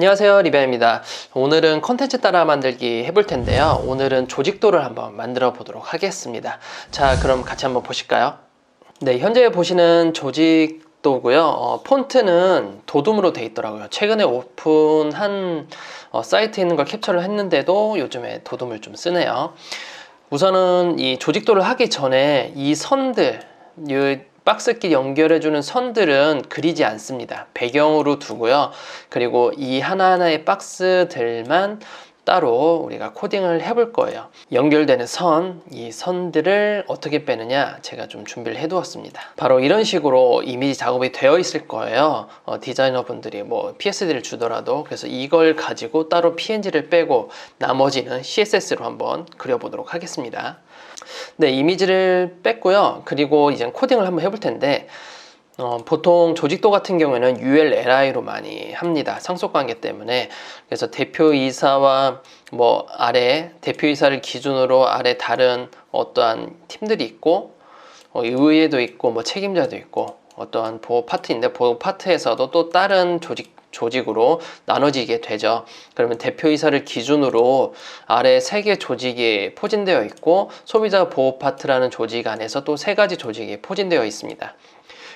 안녕하세요 리베입니다. 오늘은 컨텐츠 따라 만들기 해볼 텐데요. 오늘은 조직도를 한번 만들어 보도록 하겠습니다. 자 그럼 같이 한번 보실까요? 네 현재 보시는 조직 도고요. 어, 폰트는 도둠으로 돼 있더라고요. 최근에 오픈한 어, 사이트에 있는 걸 캡처를 했는데도 요즘에 도둠을 좀 쓰네요. 우선은 이 조직도를 하기 전에 이 선들 이 박스끼리 연결해주는 선들은 그리지 않습니다. 배경으로 두고요. 그리고 이 하나하나의 박스들만 따로 우리가 코딩을 해볼 거예요. 연결되는 선, 이 선들을 어떻게 빼느냐 제가 좀 준비를 해두었습니다. 바로 이런 식으로 이미지 작업이 되어 있을 거예요. 어, 디자이너분들이 뭐 PSD를 주더라도 그래서 이걸 가지고 따로 PNG를 빼고 나머지는 CSS로 한번 그려보도록 하겠습니다. 네, 이미지를 뺐고요. 그리고 이제 코딩을 한번 해볼 텐데 어, 보통 조직도 같은 경우에는 ULLI로 많이 합니다. 상속 관계 때문에. 그래서 대표이사와 뭐 아래 대표이사를 기준으로 아래 다른 어떠한 팀들이 있고 어, 의회도 있고 뭐 책임자도 있고 어떠한 보호 파트인데 보호 파트에서도 또 다른 조직 조직으로 나눠지게 되죠. 그러면 대표이사를 기준으로 아래 세개 조직이 포진되어 있고 소비자 보호 파트라는 조직 안에서 또세 가지 조직이 포진되어 있습니다.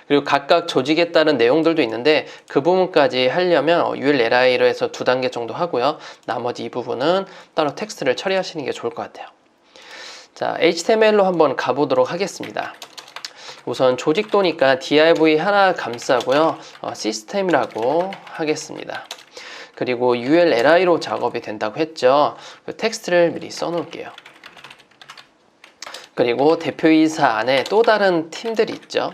그리고 각각 조직에 따른 내용들도 있는데 그 부분까지 하려면 ULLI로 해서 두 단계 정도 하고요. 나머지 이 부분은 따로 텍스트를 처리하시는 게 좋을 것 같아요. 자, HTML로 한번 가보도록 하겠습니다. 우선 조직도니까 div 하나 감싸고요. 어, 시스템이라고 하겠습니다. 그리고 ULLI로 작업이 된다고 했죠. 그 텍스트를 미리 써놓을게요. 그리고 대표이사 안에 또 다른 팀들이 있죠.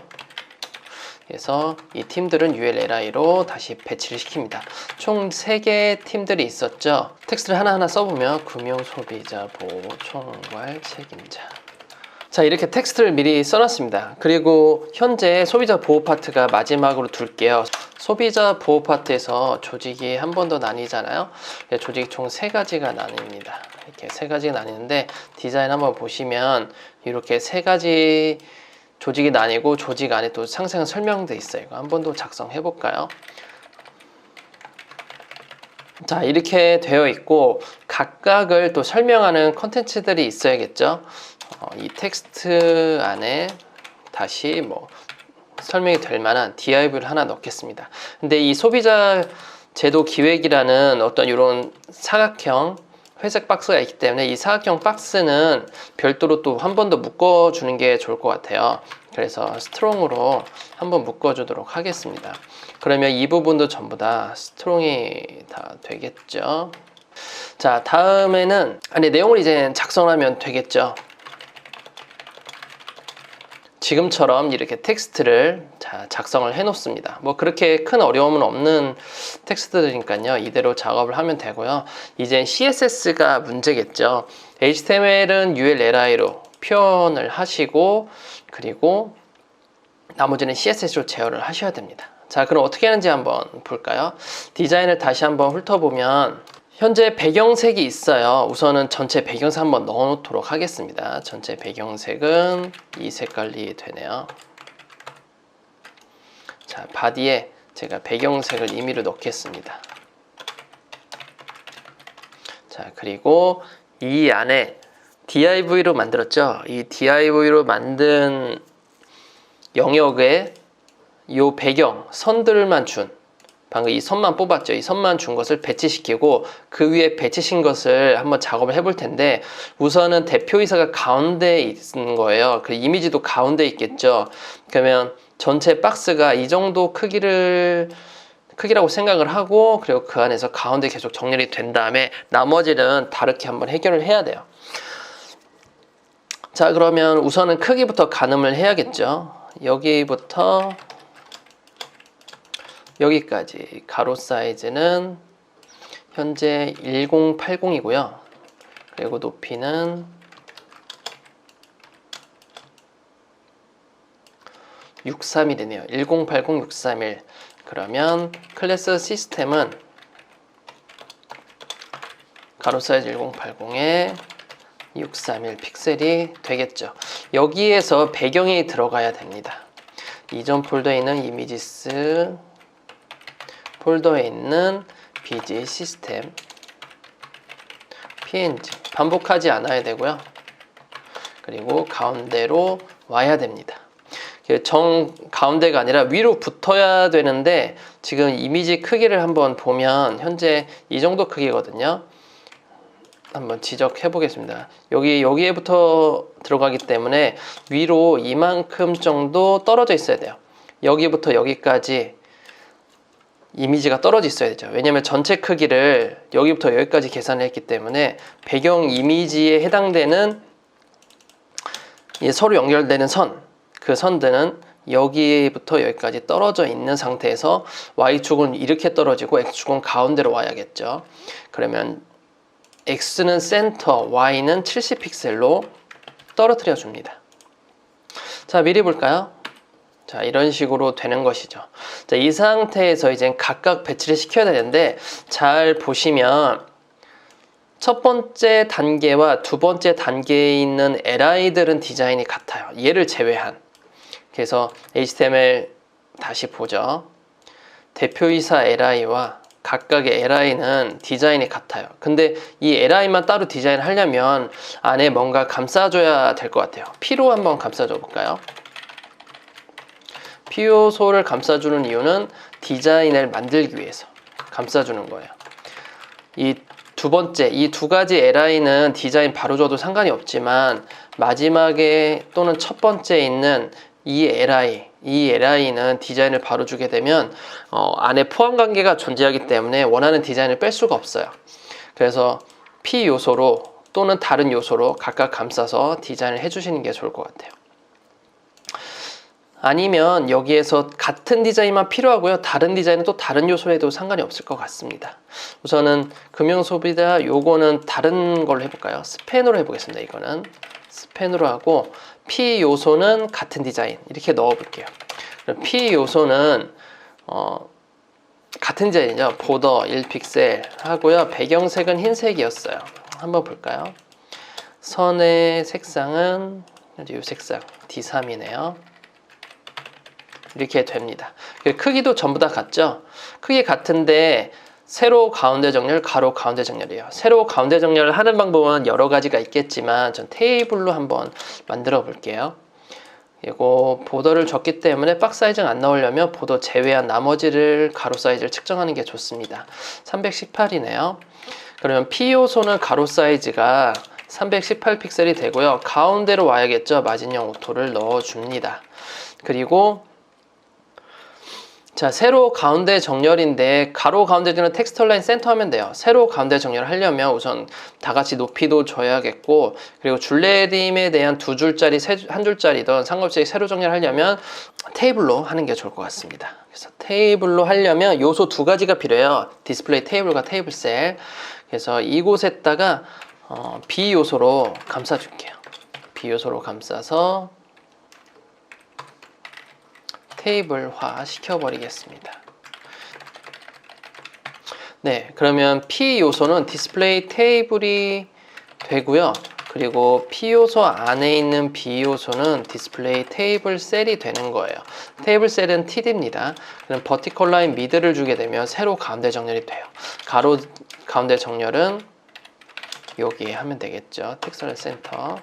그래서 이 팀들은 ULLI로 다시 배치를 시킵니다. 총 3개의 팀들이 있었죠. 텍스트를 하나하나 써보면 금융소비자 보호 총괄 책임자 자 이렇게 텍스트를 미리 써놨습니다. 그리고 현재 소비자 보호 파트가 마지막으로 둘게요. 소비자 보호 파트에서 조직이 한 번 더 나뉘잖아요. 네, 조직이 총 세 가지가 나뉩니다. 이렇게 세 가지가 나뉘는데 디자인 한번 보시면 이렇게 세 가지 조직이 나뉘고 조직 안에 또 상세한 설명돼 있어요. 이거 한 번 더 작성해 볼까요? 자 이렇게 되어 있고 각각을 또 설명하는 컨텐츠들이 있어야겠죠 어, 이 텍스트 안에 다시 뭐 설명이 될 만한 div를 하나 넣겠습니다. 근데 이 소비자 제도 기획이라는 어떤 이런 사각형 회색 박스가 있기 때문에 이 사각형 박스는 별도로 또 한 번 더 묶어주는 게 좋을 것 같아요. 그래서 스트롱으로 한번 묶어주도록 하겠습니다. 그러면 이 부분도 전부 다 스트롱이 다 되겠죠. 자, 다음에는 아니 내용을 이제 작성하면 되겠죠. 지금처럼 이렇게 텍스트를 자, 작성을 해 놓습니다. 뭐 그렇게 큰 어려움은 없는 텍스트들이니까요. 이대로 작업을 하면 되고요. 이제 CSS가 문제겠죠. HTML은 ULLI로 표현을 하시고 그리고 나머지는 CSS로 제어를 하셔야 됩니다. 자, 그럼 어떻게 하는지 한번 볼까요? 디자인을 다시 한번 훑어보면 현재 배경색이 있어요. 우선은 전체 배경색 한번 넣어 놓도록 하겠습니다. 전체 배경색은 이 색깔이 되네요. 자, 바디에 제가 배경색을 임의로 넣겠습니다. 자, 그리고 이 안에 div로 만들었죠. 이 div로 만든 영역에 이 배경 선들만 준 방금 이 선만 뽑았죠. 이 선만 준 것을 배치시키고 그 위에 배치신 것을 한번 작업을 해볼 텐데 우선은 대표이사가 가운데에 있는 거예요. 그 이미지도 가운데 있겠죠. 그러면 전체 박스가 이 정도 크기를 크기라고 생각을 하고 그리고 그 안에서 가운데 계속 정렬이 된 다음에 나머지는 다르게 한번 해결을 해야 돼요. 자 그러면 우선은 크기부터 가늠을 해야겠죠. 여기부터 여기까지 가로 사이즈는 현재 1080이고요. 그리고 높이는 631이네요. 1080, 631. 그러면 클래스 시스템은 가로 사이즈 1080에 631 픽셀이 되겠죠. 여기에서 배경이 들어가야 됩니다. 이전 폴더에 있는 이미지스 폴더에 있는 BG 시스템 PNG 반복하지 않아야 되고요. 그리고 가운데로 와야 됩니다. 정 가운데가 아니라 위로 붙어야 되는데 지금 이미지 크기를 한번 보면 현재 이 정도 크기거든요. 한번 지적해 보겠습니다. 여기 여기에부터 들어가기 때문에 위로 이만큼 정도 떨어져 있어야 돼요. 여기부터 여기까지 이미지가 떨어져 있어야 되죠. 왜냐하면 전체 크기를 여기부터 여기까지 계산을 했기 때문에 배경 이미지에 해당되는 서로 연결되는 선, 그 선들은 여기부터 여기까지 떨어져 있는 상태에서 y축은 이렇게 떨어지고 x축은 가운데로 와야겠죠. 그러면 x는 센터, y는 70픽셀로 떨어뜨려 줍니다. 자, 미리 볼까요? 자, 이런 식으로 되는 것이죠. 자, 이 상태에서 이제 각각 배치를 시켜야 되는데 잘 보시면 첫 번째 단계와 두 번째 단계에 있는 LI들은 디자인이 같아요. 얘를 제외한. 그래서 HTML 다시 보죠. 대표이사 LI와 각각의 LI는 디자인이 같아요. 근데 이 LI만 따로 디자인을 하려면 안에 뭔가 감싸줘야 될 것 같아요. P로 한번 감싸줘 볼까요? P 요소를 감싸주는 이유는 디자인을 만들기 위해서 감싸주는 거예요. 이 두 번째, 이 두 가지 LI는 디자인 바로 줘도 상관이 없지만 마지막에 또는 첫 번째에 있는 이 li, 이 li는 디자인을 바로 주게 되면 어, 안에 포함 관계가 존재하기 때문에 원하는 디자인을 뺄 수가 없어요. 그래서 p 요소로 또는 다른 요소로 각각 감싸서 디자인을 해주시는 게 좋을 것 같아요. 아니면 여기에서 같은 디자인만 필요하고요. 다른 디자인은 또 다른 요소로 해도 상관이 없을 것 같습니다. 우선은 금융 소비자 요거는 다른 걸로 해볼까요? 스펜으로 해보겠습니다. 이거는 스펜으로 하고 P 요소는 같은 디자인 이렇게 넣어 볼게요. P 요소는 어, 같은 디자인이죠. 보더 1픽셀 하고요. 배경색은 흰색이었어요. 한번 볼까요? 선의 색상은 이 색상 D3이네요. 이렇게 됩니다. 크기도 전부 다 같죠? 크기 같은데 세로 가운데 정렬, 가로 가운데 정렬이에요. 세로 가운데 정렬을 하는 방법은 여러 가지가 있겠지만 전 테이블로 한번 만들어 볼게요. 이거 보더를 줬기 때문에 박 사이즈가 안 나오려면 보더 제외한 나머지를 가로 사이즈를 측정하는 게 좋습니다. 318이네요. 그러면 P 요소는 가로 사이즈가 318 픽셀이 되고요. 가운데로 와야겠죠. 마진형 오토를 넣어줍니다. 그리고 자, 세로 가운데 정렬인데 가로 가운데 주는 텍스트 라인 센터 하면 돼요. 세로 가운데 정렬을 하려면 우선 다 같이 높이도 줘야겠고 그리고 줄레림에 대한 두 줄짜리, 세, 한 줄짜리든 상관없이 세로 정렬을 하려면 테이블로 하는 게 좋을 것 같습니다. 그래서 테이블로 하려면 요소 두 가지가 필요해요. 디스플레이 테이블과 테이블 셀. 그래서 이곳에다가 어, B 요소로 감싸줄게요. B 요소로 감싸서 테이블화 시켜버리겠습니다. 네, 그러면 P 요소는 디스플레이 테이블이 되고요. 그리고 P 요소 안에 있는 B 요소는 디스플레이 테이블 셀이 되는 거예요. 테이블 셀은 TD입니다. 그럼 버티컬 라인 미드를 주게 되면 세로 가운데 정렬이 돼요. 가로 가운데 정렬은 여기에 하면 되겠죠. 텍스처 센터.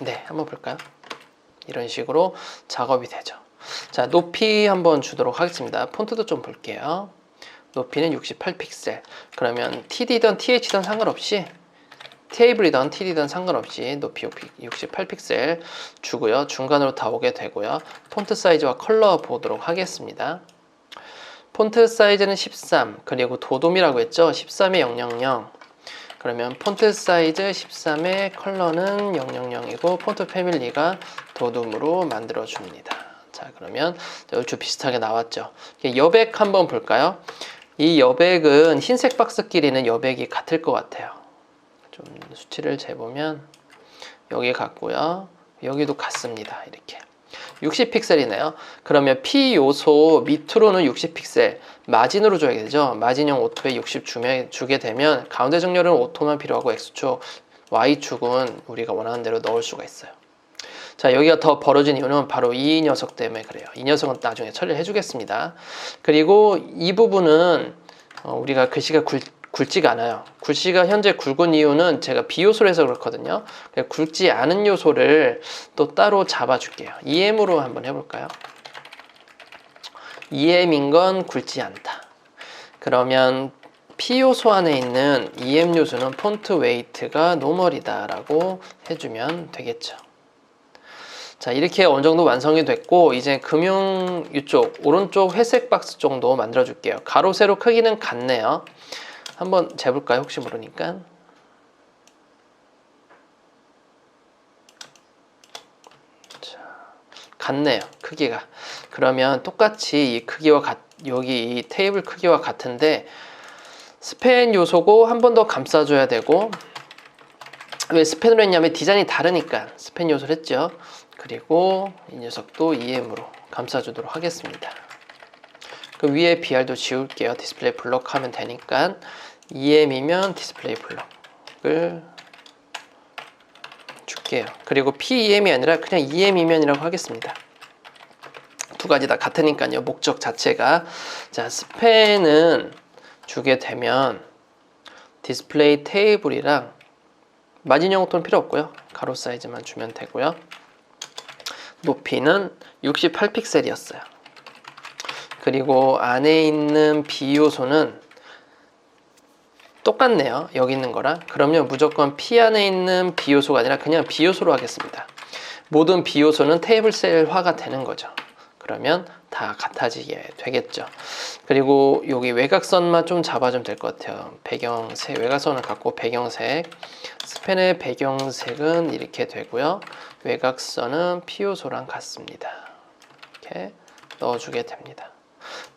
네, 한번 볼까요? 이런 식으로 작업이 되죠. 자, 높이 한번 주도록 하겠습니다. 폰트도 좀 볼게요. 높이는 68픽셀. 그러면 TD든 TH든 상관없이 테이블이든 TD든 상관없이 높이 68픽셀 주고요. 중간으로 다 오게 되고요. 폰트 사이즈와 컬러 보도록 하겠습니다. 폰트 사이즈는 13, 그리고 도돔이라고 했죠. 13에 000. 그러면 폰트 사이즈 13의 컬러는 000이고 폰트 패밀리가 도둠으로 만들어 줍니다. 자 그러면 얼추 비슷하게 나왔죠. 여백 한번 볼까요? 이 여백은 흰색 박스 끼리는 여백이 같을 것 같아요. 좀 수치를 재보면 여기 같고요. 여기도 같습니다. 이렇게. 60픽셀이네요. 그러면 P 요소 밑으로는 60픽셀, 마진으로 줘야 되죠. 마진형 오토에 60 주면, 주게 되면 가운데 정렬은 오토만 필요하고 X축, Y축은 우리가 원하는 대로 넣을 수가 있어요. 자, 여기가 더 벌어진 이유는 바로 이 녀석 때문에 그래요. 이 녀석은 나중에 처리를 해주겠습니다. 그리고 이 부분은 어, 우리가 글씨가 굵, 굵지가 않아요. 글씨가 현재 굵은 이유는 제가 비요소로 해서 그렇거든요. 굵지 않은 요소를 또 따로 잡아줄게요. EM으로 한번 해볼까요? EM인 건 굵지 않다. 그러면 P 요소 안에 있는 EM 요소는 폰트 웨이트가 노멀이다 라고 해주면 되겠죠. 자 이렇게 어느 정도 완성이 됐고 이제 금융 이쪽 오른쪽 회색 박스 정도 만들어 줄게요 가로 세로 크기는 같네요 한번 재볼까요? 혹시 모르니까. 자 같네요 크기가. 그러면 똑같이 이 크기와 같 여기 이 테이블 크기와 같은데 스팬 요소고 한 번 더 감싸줘야 되고 왜 스팬으로 했냐면 디자인이 다르니까 스팬 요소를 했죠. 그리고 이 녀석도 EM으로 감싸주도록 하겠습니다. 그 위에 BR도 지울게요. 디스플레이 블럭 하면 되니까 EM이면 디스플레이 블럭을 줄게요. 그리고 PEM이 아니라 그냥 EM이면이라고 하겠습니다. 두 가지 다 같으니까요. 목적 자체가 자 스팬은 주게 되면 디스플레이 테이블이랑 마진 영토는 필요 없고요. 가로 사이즈만 주면 되고요. 높이는 68픽셀이었어요. 그리고 안에 있는 비요소는 똑같네요. 여기 있는 거랑. 그러면 무조건 P 안에 있는 비요소가 아니라 그냥 비요소로 하겠습니다. 모든 비요소는 테이블 셀화가 되는 거죠. 그러면 다 같아지게 되겠죠. 그리고 여기 외곽선만 좀 잡아주면 될 것 같아요. 배경색, 외곽선을 갖고 배경색. 스펜의 배경색은 이렇게 되고요. 외곽선은 피요소랑 같습니다. 이렇게 넣어주게 됩니다.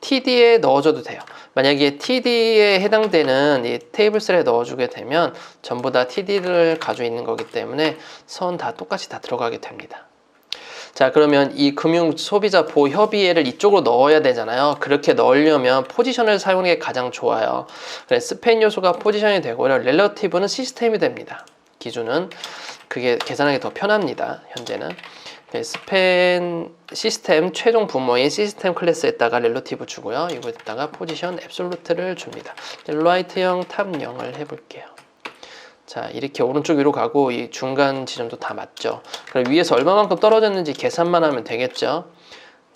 TD에 넣어줘도 돼요. 만약에 TD에 해당되는 이 테이블 셀에 넣어주게 되면 전부 다 TD를 가지고 있는 거기 때문에 선 다 똑같이 다 들어가게 됩니다. 자 그러면 이 금융 소비자 보호 협의회를 이쪽으로 넣어야 되잖아요. 그렇게 넣으려면 포지션을 사용하는 게 가장 좋아요. 그래 스팬 요소가 포지션이 되고요. 렐러티브는 시스템이 됩니다. 기준은 그게 계산하기 더 편합니다. 현재는 네, 스팬 시스템 최종 분모인 시스템 클래스에다가 렐러티브 주고요. 이거에다가 포지션 앱솔루트를 줍니다. 라이트형 탑 0을 해볼게요. 자 이렇게 오른쪽 위로 가고 이 중간 지점도 다 맞죠 그럼 위에서 얼마만큼 떨어졌는지 계산만 하면 되겠죠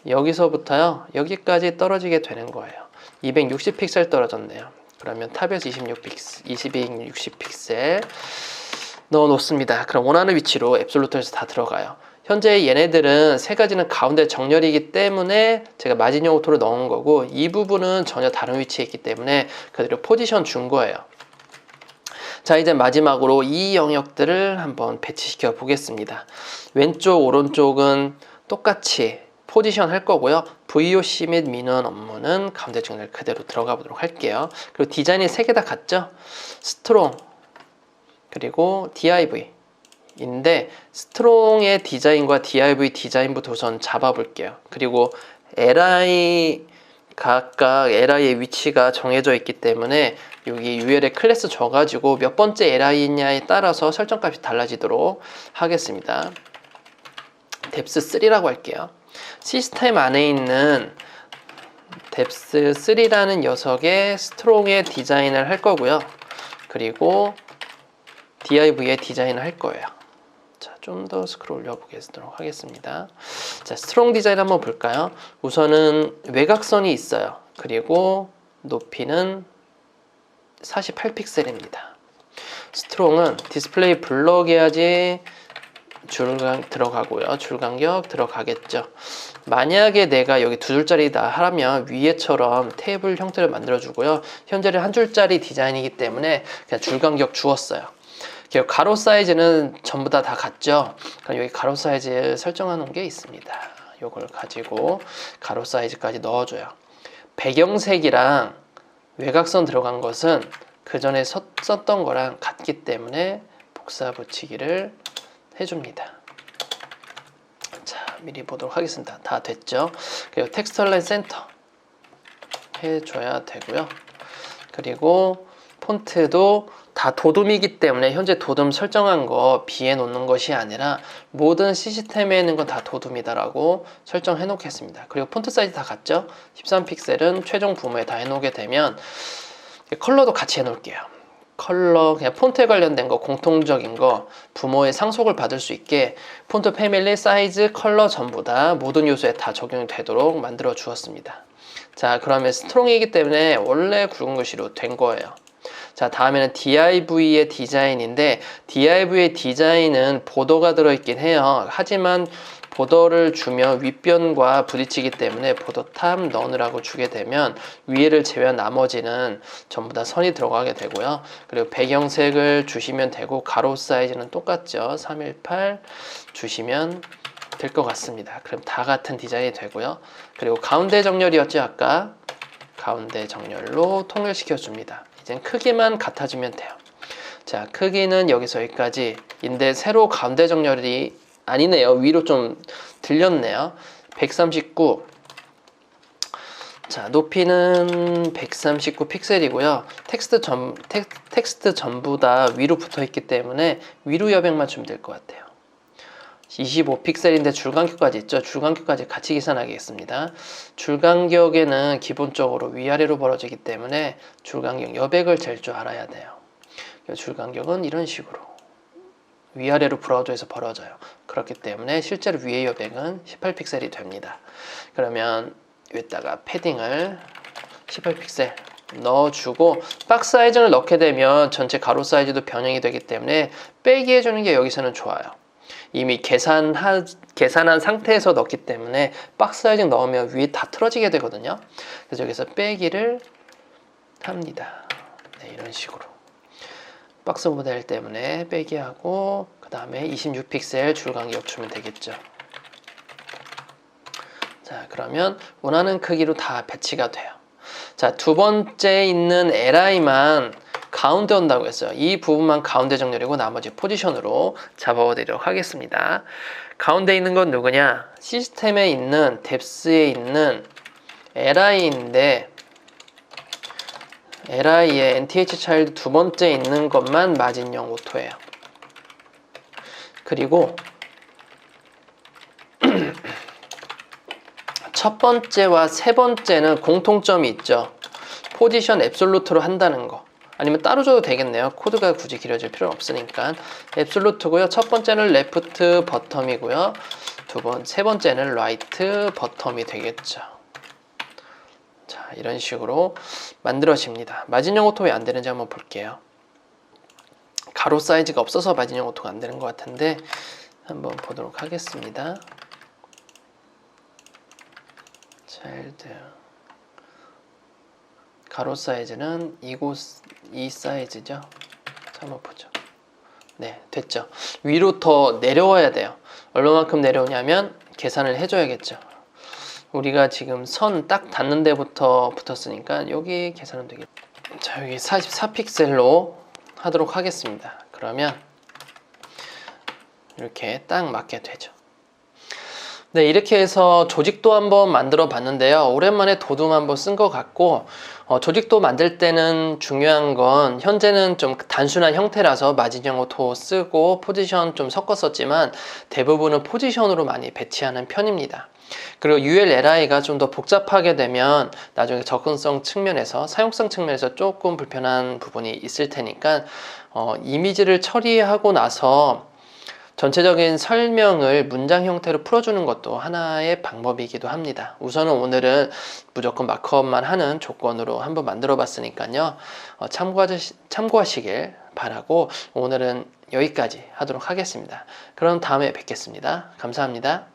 여기서부터요 여기까지 떨어지게 되는 거예요 260픽셀 떨어졌네요 그러면 탑에서 26픽셀 260픽셀 넣어 놓습니다 그럼 원하는 위치로 앱솔루트에서 다 들어가요 현재 얘네들은 세 가지는 가운데 정렬이기 때문에 제가 마진용 오토를 넣은 거고 이 부분은 전혀 다른 위치에 있기 때문에 그대로 포지션 준 거예요. 자 이제 마지막으로 이 영역들을 한번 배치시켜 보겠습니다. 왼쪽 오른쪽은 똑같이 포지션 할 거고요. VOC 및 민원 업무는 가운데 정렬 그대로 들어가 보도록 할게요. 그리고 디자인이 세 개 다 같죠? 스트롱 그리고 DIV 인데 스트롱의 디자인과 DIV 디자인부터 우선 잡아 볼게요 그리고 LI 각각 LI의 위치가 정해져 있기 때문에 여기 UL에 클래스 줘가지고 몇 번째 LI냐에 따라서 설정값이 달라지도록 하겠습니다. 뎁스 3라고 할게요. 시스템 안에 있는 뎁스 3라는 녀석의 스트롱의 디자인을 할 거고요. 그리고 DIV의 디자인을 할 거예요. 자, 좀더 스크롤 올려보도록 하겠습니다. 자, 스트롱 디자인 한번 볼까요? 우선은 외곽선이 있어요. 그리고 높이는 48픽셀입니다. 스트롱은 디스플레이 블럭 해야지 줄간 들어가고요. 줄간격 들어가겠죠. 만약에 내가 여기 두 줄짜리다 하면 위에처럼 테이블 형태를 만들어 주고요. 현재는 한 줄짜리 디자인이기 때문에 그냥 줄간격 주었어요. 가로 사이즈는 전부 다 다 같죠. 여기 가로 사이즈 놓은 게 있습니다. 이걸 가지고 가로 사이즈까지 넣어줘요. 배경색이랑 외곽선 들어간 것은 그 전에 썼던 거랑 같기 때문에 복사 붙이기를 해줍니다. 자, 미리 보도록 하겠습니다. 다 됐죠? 그리고 텍스트 라인 센터 해줘야 되고요. 그리고 폰트도 다 도둠이기 때문에 현재 도둠 설정한 거 비해 놓는 것이 아니라 모든 시스템에 있는 건 다 도둠이다라고 설정해 놓겠습니다. 그리고 폰트 사이즈 다 같죠? 13픽셀은 최종 부모에 다 해놓게 되면 컬러도 같이 해놓을게요. 컬러 그냥 폰트에 관련된 거 공통적인 거 부모의 상속을 받을 수 있게 폰트 패밀리 사이즈 컬러 전부 다 모든 요소에 다 적용이 되도록 만들어 주었습니다. 자 그러면 스트롱이기 때문에 원래 굵은 글씨로 된 거예요. 자 다음에는 DIV의 디자인인데 DIV의 디자인은 보더가 들어있긴 해요. 하지만 보더를 주면 윗변과 부딪히기 때문에 보더 탑 너느라고 주게 되면 위에를 제외한 나머지는 전부 다 선이 들어가게 되고요. 그리고 배경색을 주시면 되고 가로 사이즈는 똑같죠. 318 주시면 될 것 같습니다. 그럼 다 같은 디자인이 되고요. 그리고 가운데 정렬이었죠 아까 가운데 정렬로 통일시켜 줍니다. 이제 크기만 같아지면 돼요. 자 크기는 여기서 여기까지 인데 새로 가운데 정렬이 아니네요. 위로 좀 들렸네요. 139. 자, 높이는 139 픽셀이고요. 텍스트 전 텍, 텍스트 전부 다 위로 붙어 있기 때문에 위로 여백만 주면 될 것 같아요. 25 픽셀인데 줄간격까지 있죠. 줄간격까지 같이 계산하겠습니다. 줄간격에는 기본적으로 위아래로 벌어지기 때문에 줄간격 여백을 잴 줄 알아야 돼요. 줄간격은 이런 식으로 위아래로 브라우저에서 벌어져요. 그렇기 때문에 실제로 위의 여백은 18픽셀이 됩니다. 그러면 여기다가 패딩을 18픽셀 넣어주고 박스 사이즈를 넣게 되면 전체 가로 사이즈도 변형이 되기 때문에 빼기 해주는 게 여기서는 좋아요. 이미 계산하, 계산한 상태에서 넣기 때문에 박스 사이즈 넣으면 위에 다 틀어지게 되거든요. 그래서 여기서 빼기를 합니다. 네, 이런 식으로. 박스 모델 때문에 빼기 하고 그 다음에 26픽셀 줄간격 주면 되겠죠. 자 그러면 원하는 크기로 다 배치가 돼요. 자 두 번째 있는 li만 가운데 온다고 했어요. 이 부분만 가운데 정렬이고 나머지 포지션으로 잡아보도록 하겠습니다. 가운데 있는 건 누구냐? 시스템에 있는 뎁스에 있는 li인데 li의 nth 차일드 두 번째 있는 것만 마진형 오토예요. 그리고 첫 번째와 세 번째는 공통점이 있죠. 포지션 앱솔루트로 한다는 거. 아니면 따로 줘도 되겠네요. 코드가 굳이 길어질 필요는 없으니까. 앱솔루트고요. 첫 번째는 레프트 버텀이고요. 두 번, 세 번째는 라이트 버텀이 되겠죠. 자, 이런 식으로 만들어집니다. 마진형 오토 왜안 되는지 한번 볼게요. 가로 사이즈가 없어서 마진형 오토가 안 되는 것 같은데 한번 보도록 하겠습니다. 차일드 가로 사이즈는 이곳 이 사이즈죠. 자, 한번 보죠. 네, 됐죠. 위로 더 내려와야 돼요. 얼마만큼 내려오냐면 계산을 해줘야겠죠. 우리가 지금 선 딱 닿는 데부터 붙었으니까 여기 계산은 되겠죠. 자, 여기 44픽셀로 하도록 하겠습니다. 그러면 이렇게 딱 맞게 되죠. 네, 이렇게 해서 조직도 한번 만들어 봤는데요. 오랜만에 도둠 한번 쓴 것 같고, 어, 조직도 만들 때는 중요한 건, 현재는 좀 단순한 형태라서 마진형 오토 쓰고 포지션 좀 섞었었지만, 대부분은 포지션으로 많이 배치하는 편입니다. 그리고 ULLI가 좀 더 복잡하게 되면 나중에 접근성 측면에서 사용성 측면에서 조금 불편한 부분이 있을 테니까 어, 이미지를 처리하고 나서 전체적인 설명을 문장 형태로 풀어주는 것도 하나의 방법이기도 합니다. 우선은 오늘은 무조건 마크업만 하는 조건으로 한번 만들어 봤으니까요. 어, 참고하시, 참고하시길 바라고 오늘은 여기까지 하도록 하겠습니다. 그럼 다음에 뵙겠습니다. 감사합니다.